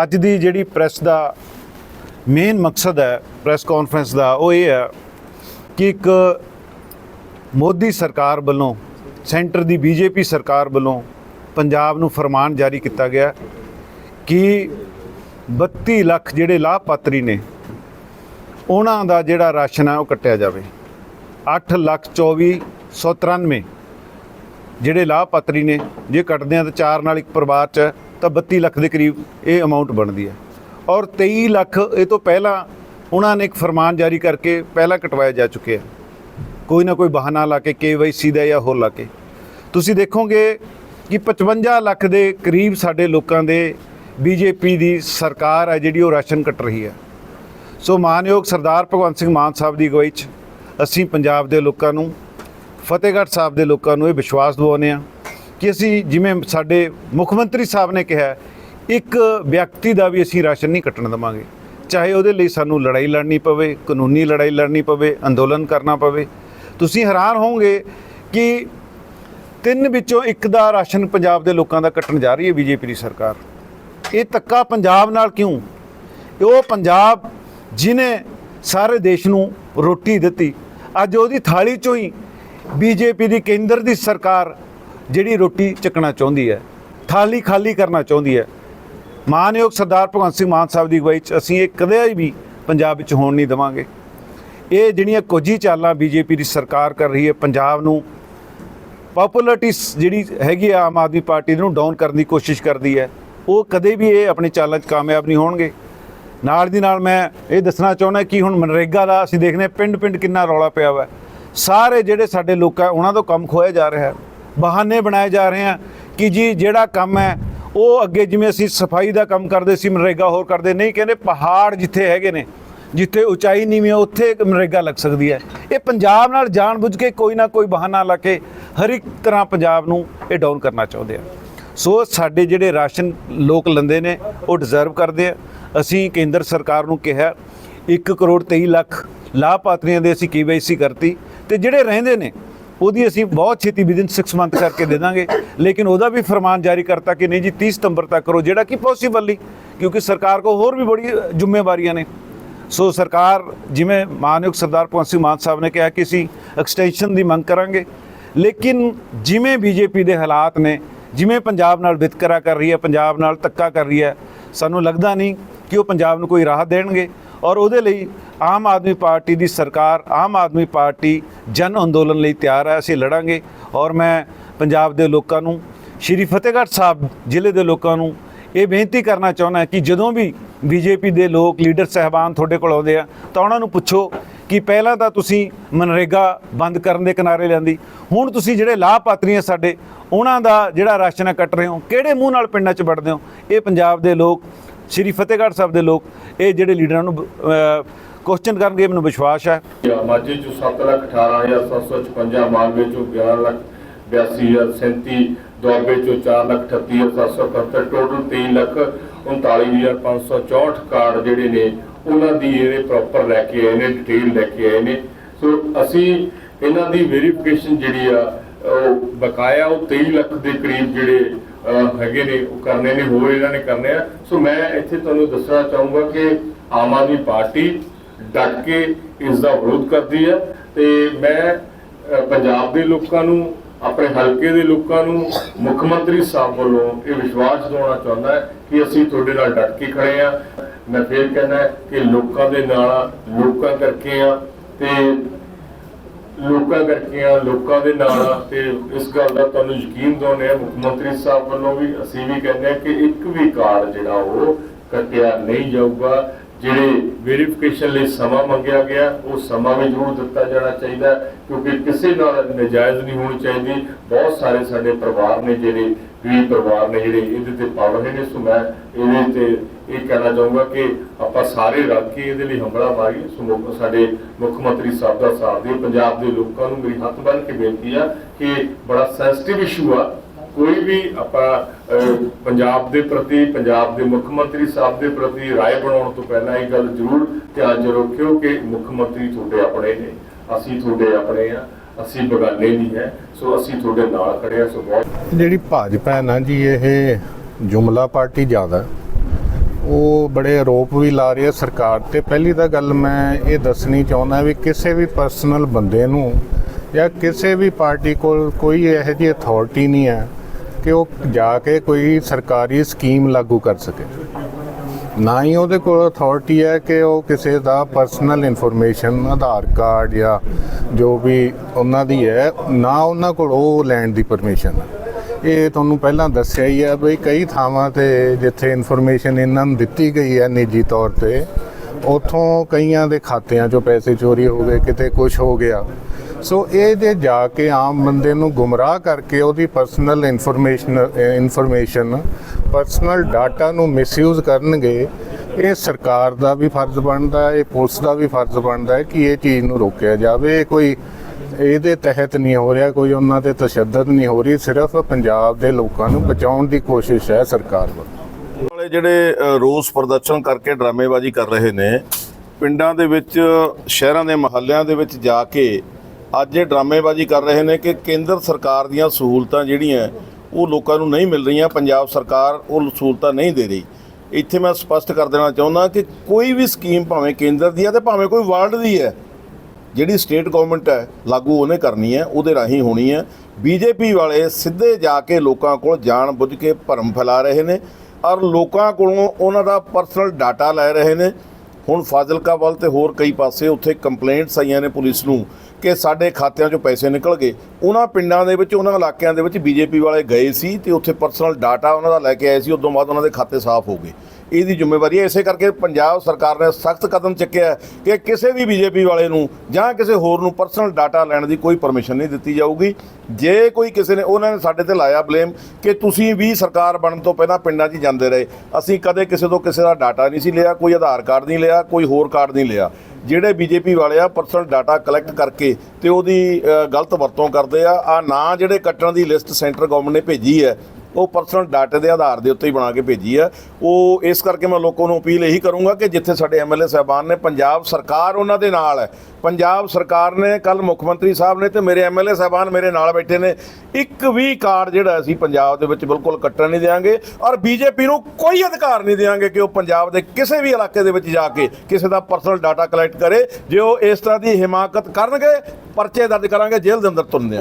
ਅੱਜ ਦੀ ਜਿਹੜੀ ਪ੍ਰੈਸ ਦਾ ਮੇਨ ਮਕਸਦ ਹੈ ਪ੍ਰੈਸ ਕਾਨਫਰੰਸ ਦਾ, ਉਹ ਇਹ ਹੈ ਕਿ ਇੱਕ ਮੋਦੀ ਸਰਕਾਰ ਵੱਲੋਂ, ਸੈਂਟਰ ਦੀ ਬੀਜੇਪੀ ਸਰਕਾਰ ਵੱਲੋਂ ਪੰਜਾਬ ਨੂੰ ਫਰਮਾਨ ਜਾਰੀ ਕੀਤਾ ਗਿਆ ਕਿ 32 ਲੱਖ ਜਿਹੜੇ ਲਾਭਪਾਤਰੀ ਨੇ, ਉਹਨਾਂ ਦਾ ਜਿਹੜਾ ਰਾਸ਼ਨ ਹੈ ਉਹ ਕੱਟਿਆ ਜਾਵੇ। 8 ਲੱਖ 2493 ਜਿਹੜੇ ਲਾਭਪਾਤਰੀ ਨੇ, ਜੇ ਕੱਟਦੇ ਆ ਤਾਂ ਚਾਰ ਨਾਲ ਇੱਕ ਪਰਿਵਾਰ ਚ ਤਾਂ 32 ਲੱਖ ਦੇ ਕਰੀਬ ਇਹ ਅਮਾਉਂਟ ਬਣਦੀ ਹੈ। ਔਰ 23 ਲੱਖ ਇਹ ਤੋਂ ਪਹਿਲਾਂ ਉਹਨਾਂ ਨੇ ਇੱਕ ਫਰਮਾਨ ਜਾਰੀ ਕਰਕੇ ਪਹਿਲਾਂ ਕਟਵਾਏ ਜਾ ਚੁੱਕੇ ਆ ਕੋਈ ਨਾ ਕੋਈ ਬਹਾਨਾ ਲਾ ਕੇ KYC ਦਾ ਜਾਂ ਹੋਰ ਲਾ ਕੇ। ਤੁਸੀਂ ਦੇਖੋਗੇ ਕਿ 55 ਲੱਖ ਦੇ ਕਰੀਬ ਸਾਡੇ ਲੋਕਾਂ ਦੇ ਬੀਜੇਪੀ ਦੀ ਸਰਕਾਰ ਹੈ ਜਿਹੜੀ ਉਹ ਰਾਸ਼ਨ ਕੱਟ ਰਹੀ ਹੈ। ਸੋ ਮਾਨਯੋਗ ਸਰਦਾਰ ਭਗਵੰਤ ਸਿੰਘ ਮਾਨ ਸਾਹਿਬ ਦੀ ਅਗਵਾਈ 'ਚ ਅਸੀਂ ਪੰਜਾਬ ਦੇ ਲੋਕਾਂ ਨੂੰ, ਫਤਿਹਗੜ੍ਹ ਸਾਹਿਬ ਦੇ ਲੋਕਾਂ ਨੂੰ ਇਹ ਵਿਸ਼ਵਾਸ ਦਿਵਾਉਂਦੇ ਹਾਂ। ਕਿ ਅਸੀਂ ਜਿਵੇਂ ਸਾਡੇ ਮੁੱਖ ਮੰਤਰੀ ਸਾਹਿਬ ਨੇ ਕਿਹਾ, ਇੱਕ ਵਿਅਕਤੀ ਦਾ ਵੀ ਅਸੀਂ ਰਾਸ਼ਨ ਨਹੀਂ ਕੱਟਣ ਦੇਵਾਂਗੇ। ਚਾਹੇ ਉਹਦੇ ਲਈ ਸਾਨੂੰ ਲੜਾਈ ਲੜਨੀ ਪਵੇ, ਕਾਨੂੰਨੀ ਲੜਾਈ ਲੜਨੀ ਪਵੇ, ਅੰਦੋਲਨ ਕਰਨਾ ਪਵੇ। ਤੁਸੀਂ ਹੈਰਾਨ ਹੋਵੋਗੇ ਕਿ ਤਿੰਨ ਵਿੱਚੋਂ ਇੱਕ ਦਾ ਰਾਸ਼ਨ ਪੰਜਾਬ ਦੇ ਲੋਕਾਂ ਦਾ ਕੱਟਣ ਜਾ ਰਹੀ ਹੈ ਬੀਜੇਪੀ ਦੀ ਸਰਕਾਰ। ਇਹ ਤੱਕਾ ਪੰਜਾਬ ਨਾਲ ਕਿਉਂ? ਉਹ ਪੰਜਾਬ ਜਿਨੇ ਸਾਰੇ ਦੇਸ਼ ਨੂੰ ਰੋਟੀ ਦਿੱਤੀ, ਅੱਜ ਉਹਦੀ ਥਾਲੀ ਚੋਂ ਹੀ ਬੀਜੇਪੀ ਦੀ ਕੇਂਦਰ ਦੀ ਸਰਕਾਰ ਜਿਹੜੀ ਰੋਟੀ ਚੱਕਣਾ ਚਾਹੁੰਦੀ ਹੈ, ਥਾਲੀ ਖਾਲੀ ਕਰਨਾ ਚਾਹੁੰਦੀ ਹੈ। ਮਾਨਯੋਗ ਸਰਦਾਰ ਭਗਵੰਤ ਸਿੰਘ ਮਾਨ ਸਾਹਿਬ ਦੀ ਅਗਵਾਈ 'ਚ ਅਸੀਂ ਇਹ ਕਦੇ ਵੀ ਪੰਜਾਬ ਵਿੱਚ ਹੋਣ ਨਹੀਂ ਦੇਵਾਂਗੇ। ਇਹ ਜਿਹੜੀਆਂ ਕੋਝੀ ਚਾਲਾਂ ਬੀਜੇਪੀ ਦੀ ਸਰਕਾਰ ਕਰ ਰਹੀ ਹੈ, ਪੰਜਾਬ ਨੂੰ ਪਪੂਲਰਿਟੀ ਜਿਹੜੀ ਹੈਗੀ ਆ ਆਮ ਆਦਮੀ ਪਾਰਟੀ ਨੂੰ ਡਾਊਨ ਕਰਨ ਦੀ ਕੋਸ਼ਿਸ਼ ਕਰਦੀ ਹੈ, ਉਹ ਕਦੇ ਵੀ ਇਹ ਆਪਣੇ ਚਾਲਾਂ 'ਚ ਕਾਮਯਾਬ ਨਹੀਂ ਹੋਣਗੇ। ਨਾਲ ਦੀ ਨਾਲ ਮੈਂ ਇਹ ਦੱਸਣਾ ਚਾਹੁੰਦਾ ਕਿ ਹੁਣ ਮਨਰੇਗਾ ਦਾ ਅਸੀਂ ਦੇਖਨੇ ਪਿੰਡ-ਪਿੰਡ ਕਿੰਨਾ ਰੌਲਾ ਪਿਆ ਹੋਇਆ ਸਾਰੇ ਜਿਹੜੇ ਸਾਡੇ ਲੋਕਾਂ, ਉਹਨਾਂ ਤੋਂ ਕੰਮ ਖੋਇਆ ਜਾ ਰਿਹਾ। ਹੈ ਬਹਾਨੇ ਬਣਾਏ ਜਾ ਰਹੇ ਆ ਕਿ ਜੀ ਜਿਹੜਾ ਕੰਮ ਹੈ, ਉਹ ਅੱਗੇ ਜਿਵੇਂ ਅਸੀਂ ਸਫ਼ਾਈ ਦਾ ਕੰਮ ਕਰਦੇ ਸੀ, ਮਨਰੇਗਾ ਹੋਰ ਕਰਦੇ, ਨਹੀਂ ਕਹਿੰਦੇ ਪਹਾੜ ਜਿੱਥੇ ਹੈਗੇ ਨੇ, ਜਿੱਥੇ ਉਚਾਈ ਨਹੀਂ ਹੈ ਉੱਥੇ ਮਨਰੇਗਾ ਲੱਗ ਸਕਦੀ ਹੈ। ਇਹ ਪੰਜਾਬ ਨਾਲ ਜਾਣਬੁੱਝ ਕੇ ਕੋਈ ਨਾ ਕੋਈ ਬਹਾਨਾ ਲਾ ਕੇ ਹਰ ਇੱਕ ਤਰ੍ਹਾਂ ਪੰਜਾਬ ਨੂੰ ਇਹ ਡਾਊਨ ਕਰਨਾ ਚਾਹੁੰਦੇ ਆ। ਸੋ ਸਾਡੇ ਜਿਹੜੇ ਰਾਸ਼ਨ ਲੋਕ ਲੰਦੇ ਨੇ, ਉਹ ਡਿਜ਼ਰਵ ਕਰਦੇ ਆ। ਅਸੀਂ ਕੇਂਦਰ ਸਰਕਾਰ ਨੂੰ ਕਿਹਾ 1 ਕਰੋੜ 23 ਲੱਖ ਲਾਭਪਾਤਰੀਆਂ ਦੇ ਅਸੀਂ KYC ਕਰਤੀ ਤੇ ਜਿਹੜੇ ਰਹਿੰਦੇ ਨੇ ਉਹਦੀ ਅਸੀਂ ਬਹੁਤ ਛੇਤੀ ਵਿਦਿਨ 6 ਮੰਥ ਕਰਕੇ ਦੇ ਦਾਂਗੇ। ਲੇਕਿਨ ਉਹਦਾ ਵੀ ਫਰਮਾਨ ਜਾਰੀ ਕਰਤਾ ਕਿ ਨਹੀਂ ਜੀ 30 ਸਤੰਬਰ ਤੱਕ ਕਰੋ, ਜਿਹੜਾ ਕਿ ਪੋਸੀਬਲ ਨਹੀਂ ਕਿਉਂਕਿ ਸਰਕਾਰ ਕੋ ਹੋਰ ਵੀ ਬੜੀ ਜ਼ਿੰਮੇਵਾਰੀਆਂ ਨੇ। ਸੋ ਸਰਕਾਰ, ਜਿਵੇਂ ਮਾਨਯੋਗ ਸਰਦਾਰ ਭਗਵੰਤ ਸਿੰਘ ਮਾਨ ਸਾਹਿਬ ਨੇ ਕਿਹਾ ਕਿ ਅਸੀਂ ਐਕਸਟੈਂਸ਼ਨ ਦੀ ਮੰਗ ਕਰਾਂਗੇ। ਲੇਕਿਨ ਜਿਵੇਂ ਬੀਜੇਪੀ ਦੇ ਹਾਲਾਤ ਨੇ, ਜਿਵੇਂ ਪੰਜਾਬ ਨਾਲ ਵਿਤਕਰਾ ਕਰ ਰਹੀ ਹੈ, ਪੰਜਾਬ ਨਾਲ ਧੱਕਾ ਕਰ ਰਹੀ ਹੈ, ਸਾਨੂੰ ਲੱਗਦਾ ਨਹੀਂ ਕਿ ਉਹ ਪੰਜਾਬ ਨੂੰ ਕੋਈ ਰਾਹਤ ਦੇਣਗੇ। ਔਰ ਉਹਦੇ ਲਈ ਆਮ ਆਦਮੀ ਪਾਰਟੀ ਦੀ ਸਰਕਾਰ, ਆਮ ਆਦਮੀ ਪਾਰਟੀ ਜਨ ਅੰਦੋਲਨ ਲਈ ਤਿਆਰ ਹੈ, ਅਸੀਂ ਲੜਾਂਗੇ। ਔਰ ਮੈਂ ਪੰਜਾਬ ਦੇ ਲੋਕਾਂ ਨੂੰ, ਸ਼੍ਰੀ ਫਤਿਹਗੜ੍ਹ ਸਾਹਿਬ ਜ਼ਿਲ੍ਹੇ ਦੇ ਲੋਕਾਂ ਨੂੰ ਇਹ ਬੇਨਤੀ ਕਰਨਾ ਚਾਹੁੰਦਾ ਕਿ ਜਦੋਂ ਵੀ ਬੀਜੇਪੀ ਦੇ ਲੋਕ ਲੀਡਰ ਸਹਿਬਾਨ ਤੁਹਾਡੇ ਕੋਲ ਆਉਂਦੇ ਆ, ਤਾਂ ਉਹਨਾਂ ਨੂੰ ਪੁੱਛੋ ਕਿ ਪਹਿਲਾਂ ਤਾਂ ਤੁਸੀਂ ਮਨਰੇਗਾ ਬੰਦ ਕਰਨ ਦੇ ਕਿਨਾਰੇ ਲੈਂਦੀ ਹੁਣ ਤੁਸੀਂ ਜਿਹੜੇ ਲਾਭਪਾਤਰੀ ਆ ਸਾਡੇ, ਉਹਨਾਂ ਦਾ ਜਿਹੜਾ ਰਾਸ਼ਨ ਹੈ ਕੱਟ ਰਹੇ ਹੋ, ਕਿਹੜੇ ਮੂੰਹ ਨਾਲ ਪਿੰਡਾਂ 'ਚ ਵੜਦੇ ਹੋ? ਇਹ ਪੰਜਾਬ ਦੇ ਲੋਕ ਸ਼੍ਰੀ ਫਤਿਹਗੜ੍ਹ ਸਾਹਿਬ ਦੇ ਲੋਕ, ਇਹ ਜਿਹੜੇ ਲੀਡਰਾਂ ਨੂੰ ਕੁਐਸਚਨ ਕਰਨਗੇ, ਮੈਨੂੰ ਵਿਸ਼ਵਾਸ ਹੈ। ਮਾਝੇ ਚੋਂ 7 ਲੱਖ 18756 ਮਾਲਵੇ ਚੋਂ 11 ਲੱਖ 82037 ਦੁਆਬੇ ਚੋਂ 4 ਲੱਖ 38771 ਟੋਟਲ 3 ਲੱਖ 39564 ਕਾਰਡ ਜਿਹੜੇ ਨੇ, ਉਹਨਾਂ ਦੀ ਇਹਦੇ ਪ੍ਰੋਪਰ ਲੈ ਕੇ ਆਏ ਨੇ ਡਿਟੇਲ ਲੈ ਕੇ ਆਏ ਨੇ। ਸੋ ਅਸੀਂ ਇਹਨਾਂ ਦੀ ਵੈਰੀਫਿਕੇਸ਼ਨ ਜਿਹੜੀ ਆ, ਉਹ ਬਕਾਇਆ ਉਹ 23 ਲੱਖ ਦੇ ਕਰੀਬ ਜਿਹੜੇ ਹੈਗੇ ਨੇ ਉਹ ਕਰਨੇ ਨੇ ਹੋਰ ਇਹਨਾਂ ਨੇ ਕਰਨੇ ਆ। ਸੋ ਮੈਂ ਇੱਥੇ ਤੁਹਾਨੂੰ ਦੱਸਣਾ ਚਾਹੂੰਗਾ ਕਿ ਆਮ ਆਦਮੀ ਪਾਰਟੀ ਡਟ ਕੇ ਇਸ ਦਾ ਵਿਰੋਧ ਕਰਦੀ ਹੈ ਤੇ ਮੈਂ ਪੰਜਾਬ ਦੇ ਲੋਕਾਂ ਨੂੰ ਆਪਣੇ ਹਲਕੇ ਦੇ ਲੋਕਾਂ ਨੂੰ ਮੁੱਖ ਮੰਤਰੀ ਸਾਹਿਬ ਵੱਲੋਂ ਇਹ ਵਿਸ਼ਵਾਸ ਦਿਵਾਉਣਾ ਚਾਹੁੰਦਾ ਹੈ ਕਿ ਅਸੀਂ ਤੁਹਾਡੇ ਨਾਲ ਡਟ ਕੇ ਖੜੇ ਆ ਮੈਂ ਫੇਰ ਕਹਿੰਦਾ ਕਿ ਲੋਕਾਂ ਦੇ ਨਾਲ ਆ, ਲੋਕਾਂ ਕਰਕੇ ਆ ਤੇ ਲੋਕਾਂ ਕਰਕੇ ਆ, ਲੋਕਾਂ ਦੇ ਨਾਲ ਆ, ਤੇ ਇਸ ਗੱਲ ਦਾ ਤੁਹਾਨੂੰ ਯਕੀਨ ਦਿਵਾਉਂਦੇ ਆ ਮੁੱਖ ਮੰਤਰੀ ਸਾਹਿਬ ਵੱਲੋਂ ਵੀ ਅਸੀਂ ਵੀ ਕਹਿੰਦੇ ਆ ਕਿ ਇੱਕ ਵੀ ਕਾਰਡ ਜਿਹੜਾ ਉਹ ਕੱਟਿਆ ਨਹੀਂ ਜਾਊਗਾ। ਜਿਹੜੇ ਵੈਰੀਫਿਕੇਸ਼ਨ ਲਈ ਸਮਾਂ ਮੰਗਿਆ ਗਿਆ, ਉਹ ਸਮਾਂ ਵੀ ਜ਼ਰੂਰ ਦਿੱਤਾ ਜਾਣਾ ਚਾਹੀਦਾ ਕਿਉਂਕਿ ਕਿਸੇ ਨਾਲ ਨਜਾਇਜ਼ ਨਹੀਂ ਹੋਣੀ ਚਾਹੀਦੀ। ਬਹੁਤ ਸਾਰੇ ਸਾਡੇ ਪਰਿਵਾਰ ਨੇ ਜਿਹੜੇ, ਗਰੀਬ ਪਰਿਵਾਰ ਨੇ ਜਿਹੜੇ ਇਹਦੇ ਤੇ ਪੜ ਰਹੇ ਨੇ, ਸੋ ਮੈਂ ਇਹਦੇ ਤੇ ਇਹ ਕਹਿਣਾ ਚਾਹੂੰਗਾ ਕਿ ਆਪਾਂ ਸਾਰੇ ਰਲ ਕੇ ਇਹਦੇ ਲਈ ਹਮਲਾ ਮਾਰੀਏ ਸੋ ਮੁੱਖ- ਸਾਡੇ ਮੁੱਖ ਮੰਤਰੀ ਸਾਹਿਬ ਦਾ ਸਾਥ ਦਿਓ ਪੰਜਾਬ ਦੇ ਲੋਕਾਂ ਨੂੰ ਮੇਰੀ ਹੱਥ ਬੰਨ੍ਹ ਕੇ ਬੇਨਤੀ ਆ ਕਿ ਬੜਾ ਸੈਂਸਿਟਿਵ ਇਸ਼ੂ ਆ ਕੋਈ ਵੀ ਆਪਾਂ ਅਹ, ਪੰਜਾਬ ਦੇ ਪ੍ਰਤੀ ਪੰਜਾਬ ਦੇ ਮੁੱਖ ਮੰਤਰੀ ਸਾਹਿਬ ਦੇ ਪ੍ਰਤੀ رائے ਬਣਾਉਣ ਤੋਂ ਪਹਿਲਾਂ ਇਹ ਗੱਲ ਜ਼ਰੂਰ ਧਿਆਨ 'ਚ ਰੱਖਿਓ ਕਿ ਮੁੱਖ ਮੰਤਰੀ ਤੁਹਾਡੇ ਆਪਣੇ ਨੇ ਅਸੀਂ ਤੁਹਾਡੇ ਆਪਣੇ ਆ ਅਸੀਂ ਬਗਾਨੇ ਨਹੀਂ ਹੈ ਸੋ ਅਸੀਂ ਤੁਹਾਡੇ ਨਾਲ ਖੜੇ ਆ ਸੋ ਬਹੁਤ ਜਿਹੜੀ ਭਾਜਪਾ ਹੈ ਨਾ ਜੀ ਇਹ ਜੁਮਲਾ ਪਾਰਟੀ ਜ਼ਿਆਦਾ ਉਹ ਬੜੇ ਆਰੋਪ ਵੀ ਲਾ ਰਹੀ ਹੈ ਸਰਕਾਰ ਤੇ। ਪਹਿਲੀ ਤਾਂ ਗੱਲ ਮੈਂ ਇਹ ਦੱਸਣੀ ਚਾਹੁੰਦਾ ਵੀ ਕਿਸੇ ਵੀ ਪਰਸਨਲ ਬੰਦੇ ਨੂੰ ਜਾਂ ਕਿਸੇ ਵੀ ਪਾਰਟੀ ਕੋਲ ਕੋਈ ਇਹੋ ਜਿਹੀ ਅਥਾਰਟੀ ਨਹੀਂ ਹੈ ਕਿ ਉਹ ਜਾ ਕੇ ਕੋਈ ਸਰਕਾਰੀ ਸਕੀਮ ਲਾਗੂ ਕਰ ਸਕੇ। ਨਾ ਹੀ ਉਹਦੇ ਕੋਲ ਅਥਾਰਟੀ ਹੈ ਕਿ ਉਹ ਕਿਸੇ ਦਾ ਪਰਸਨਲ ਇਨਫੋਰਮੇਸ਼ਨ ਆਧਾਰ ਕਾਰਡ ਜਾਂ ਜੋ ਵੀ ਉਹਨਾਂ ਦੀ ਹੈ, ਨਾ ਉਹਨਾਂ ਕੋਲ ਉਹ ਲੈਣ ਦੀ ਪਰਮਿਸ਼ਨ ਹੈ। ਇਹ ਤੁਹਾਨੂੰ ਪਹਿਲਾਂ ਦੱਸਿਆ ਹੀ ਹੈ ਬਈ ਕਈ ਥਾਵਾਂ ਤੇ ਜਿੱਥੇ ਇਨਫੋਰਮੇਸ਼ਨ ਇਹਨਾਂ ਨੂੰ ਦਿੱਤੀ ਗਈ ਹੈ ਨਿੱਜੀ ਤੌਰ ਤੇ, ਉਥੋਂ ਕਈਆਂ ਦੇ ਖਾਤਿਆਂ 'ਚੋਂ ਪੈਸੇ ਚੋਰੀ ਹੋ ਗਏ, ਕਿਤੇ ਕੁਝ ਹੋ ਗਿਆ। ਸੋ ਇਹ ਜੇ ਜਾ ਕੇ ਆਮ ਬੰਦੇ ਨੂੰ ਗੁੰਮਰਾਹ ਕਰਕੇ ਉਹਦੀ personal information information personal data ਨੂੰ ਮਿਸਯੂਜ਼ ਕਰਨਗੇ, ਇਹ ਸਰਕਾਰ ਦਾ ਵੀ ਫਰਜ਼ ਬਣਦਾ ਹੈ ਇਹ ਪੁਲਿਸ ਦਾ ਵੀ ਫਰਜ਼ ਬਣਦਾ ਹੈ ਕਿ ਇਹ ਚੀਜ਼ ਨੂੰ ਰੋਕਿਆ ਜਾਵੇ ਕੋਈ ਇਹਦੇ ਤਹਿਤ ਨਹੀਂ ਹੋ ਰਿਹਾ, ਕੋਈ ਉਹਨਾਂ ਤੇ ਤਸ਼ੱਦਦ ਨਹੀਂ ਹੋ ਰਹੀ, ਸਿਰਫ ਪੰਜਾਬ ਦੇ ਲੋਕਾਂ ਨੂੰ ਬਚਾਉਣ ਦੀ ਕੋਸ਼ਿਸ਼ ਹੈ ਸਰਕਾਰ ਵੱਲੋਂ। ਵਾਲੇ ਜਿਹੜੇ ਰੋਸ ਪ੍ਰਦਰਸ਼ਨ ਕਰਕੇ ਡਰਾਮੇਬਾਜ਼ੀ ਕਰ ਰਹੇ ਨੇ, ਪਿੰਡਾਂ ਦੇ ਵਿੱਚ, ਸ਼ਹਿਰਾਂ ਦੇ ਮਹੱਲਿਆਂ ਦੇ ਵਿੱਚ ਜਾ ਕੇ ਅੱਜ ਇਹ ਡਰਾਮੇਬਾਜ਼ੀ ਕਰ ਰਹੇ ਨੇ ਕਿ ਕੇਂਦਰ ਸਰਕਾਰ ਦੀਆਂ ਸਹੂਲਤਾਂ ਜਿਹੜੀਆਂ, ਉਹ ਲੋਕਾਂ ਨੂੰ ਨਹੀਂ ਮਿਲ ਰਹੀਆਂ, ਪੰਜਾਬ ਸਰਕਾਰ ਉਹ ਸਹੂਲਤਾਂ ਨਹੀਂ ਦੇ ਰਹੀ। ਇੱਥੇ ਮੈਂ ਸਪਸ਼ਟ ਕਰ ਦੇਣਾ ਚਾਹੁੰਦਾ ਕਿ ਕੋਈ ਵੀ ਸਕੀਮ ਭਾਵੇਂ ਕੇਂਦਰ ਦੀ ਹੈ ਤੇ ਭਾਵੇਂ ਕੋਈ ਵਰਲਡ ਦੀ ਹੈ ਜਿਹੜੀ ਸਟੇਟ ਗਵਰਨਮੈਂਟ ਹੈ, ਲਾਗੂ ਉਹਨੇ ਕਰਨੀ ਹੈ, ਉਹਦੇ ਰਾਹੀਂ ਹੋਣੀ ਹੈ। ਬੀਜੇਪੀ ਵਾਲੇ ਸਿੱਧੇ ਜਾ ਕੇ ਲੋਕਾਂ ਕੋਲ ਜਾਣ ਬੁੱਝ ਕੇ ਭਰਮ ਫੈਲਾ ਰਹੇ ਨੇ ਔਰ ਲੋਕਾਂ ਕੋਲੋਂ ਉਹਨਾਂ ਦਾ ਪਰਸਨਲ ਡਾਟਾ ਲੈ ਰਹੇ ਨੇ। ਹੁਣ ਫਾਜ਼ਿਲਕਾ ਵੱਲ ਤੇ ਹੋਰ ਕਈ ਪਾਸੇ ਉੱਥੇ ਕੰਪਲੇਂਟਸ ਆਈਆਂ ਨੇ ਪੁਲਿਸ ਨੂੰ ਕਿ ਸਾਡੇ ਖਾਤਿਆਂ 'ਚੋਂ ਪੈਸੇ ਨਿਕਲ ਗਏ। ਉਹਨਾਂ ਪਿੰਡਾਂ ਦੇ ਵਿੱਚ, ਉਹਨਾਂ ਇਲਾਕਿਆਂ ਦੇ ਵਿੱਚ ਬੀਜੇਪੀ ਵਾਲੇ ਗਏ ਸੀ ਤੇ ਉੱਥੇ ਪਰਸਨਲ ਡਾਟਾ ਉਹਨਾਂ ਦਾ ਲੈ ਕੇ ਆਏ ਸੀ। ਉਦੋਂ ਬਾਅਦ ਉਹਨਾਂ ਦੇ ਖਾਤੇ ਸਾਫ਼ ਹੋ ਗਏ। ਇਹਦੀ ਜ਼ਿੰਮੇਵਾਰੀ ਹੈ। ਇਸੇ ਕਰਕੇ ਪੰਜਾਬ ਸਰਕਾਰ ਨੇ ਸਖਤ ਕਦਮ ਚੱਕਿਆ ਕਿ ਕਿਸੇ ਵੀ ਬੀਜੇਪੀ ਵਾਲੇ ਨੂੰ ਜਾਂ ਕਿਸੇ ਹੋਰ ਨੂੰ ਪਰਸਨਲ ਡਾਟਾ ਲੈਣ ਦੀ ਕੋਈ ਪਰਮਿਸ਼ਨ ਨਹੀਂ ਦਿੱਤੀ ਜਾਊਗੀ। ਜੇ ਕੋਈ ਕਿਸੇ ਨੇ, ਉਹਨਾਂ ਨੇ ਸਾਡੇ ਤੇ ਲਾਇਆ ਬਲੇਮ ਕਿ ਤੁਸੀਂ ਵੀ ਸਰਕਾਰ ਬਣਨ ਤੋਂ ਪਹਿਲਾਂ ਪਿੰਡਾਂ 'ਚ ਜਾਂਦੇ ਰਹੇ। ਅਸੀਂ ਕਦੇ ਕਿਸੇ ਤੋਂ ਕਿਸੇ ਦਾ ਡਾਟਾ ਨਹੀਂ ਸੀ ਲਿਆ, ਕੋਈ ਆਧਾਰ ਕਾਰਡ ਨਹੀਂ ਲਿਆ, ਕੋਈ ਹੋਰ ਕਾਰਡ ਨਹੀਂ ਲਿਆ। ਜਿਹੜੇ ਬੀਜੇਪੀ ਵਾਲੇ ਆ ਪਰਸਨਲ ਡਾਟਾ ਕਲੈਕਟ ਕਰਕੇ ਤੇ ਉਹਦੀ ਗਲਤ ਵਰਤੋਂ ਕਰਦੇ ਆ। ਆ ਨਾਂ ਜਿਹੜੇ ਕੱਟਣ ਦੀ ਲਿਸਟ ਸੈਂਟਰ ਗਵਰਨਮੈਂਟ ਨੇ ਭੇਜੀ ਹੈ ਉਹ ਪਰਸਨਲ ਡਾਟਾ ਦੇ ਆਧਾਰ ਦੇ ਉੱਤੇ ਹੀ ਬਣਾ ਕੇ ਭੇਜੀ ਆ। ਉਹ ਇਸ ਕਰਕੇ ਮੈਂ ਲੋਕਾਂ ਨੂੰ ਅਪੀਲ ਇਹੀ ਕਰੂੰਗਾ ਕਿ ਜਿੱਥੇ ਸਾਡੇ ਐਮਐਲਏ ਸਾਹਿਬਾਨ ਨੇ, ਪੰਜਾਬ ਸਰਕਾਰ ਉਹਨਾਂ ਦੇ ਨਾਲ ਹੈ। ਪੰਜਾਬ ਸਰਕਾਰ ਨੇ ਕੱਲ ਮੁੱਖ ਮੰਤਰੀ ਸਾਹਿਬ ਨੇ ਤੇ ਮੇਰੇ ਐਮਐਲਏ ਸਾਹਿਬਾਨ ਮੇਰੇ ਨਾਲ ਬੈਠੇ ਨੇ। ਇੱਕ ਵੀ ਕਾਰਡ ਜਿਹੜਾ ਅਸੀਂ ਪੰਜਾਬ ਦੇ ਵਿੱਚ ਬਿਲਕੁਲ ਕੱਟਣ ਨਹੀਂ ਦੇਵਾਂਗੇ ਔਰ ਬੀਜੇਪੀ ਨੂੰ ਕੋਈ ਅਧਿਕਾਰ ਨਹੀਂ ਦੇਵਾਂਗੇ ਕਿ ਉਹ ਪੰਜਾਬ ਦੇ ਕਿਸੇ ਵੀ ਇਲਾਕੇ ਦੇ ਵਿੱਚ ਜਾ ਕੇ ਕਿਸੇ ਦਾ ਪਰਸਨਲ ਡਾਟਾ ਕਲੈਕਟ ਕਰੇ। ਜੇ ਉਹ ਇਸ ਤਰ੍ਹਾਂ ਦੀ ਹਿਮਾਕਤ ਕਰਨਗੇ, ਪਰਚੇ ਦਰਜ ਕਰਾਂਗੇ, ਜੇਲ੍ਹ ਦੇ ਅੰਦਰ ਤੁਰਨੇ ਆ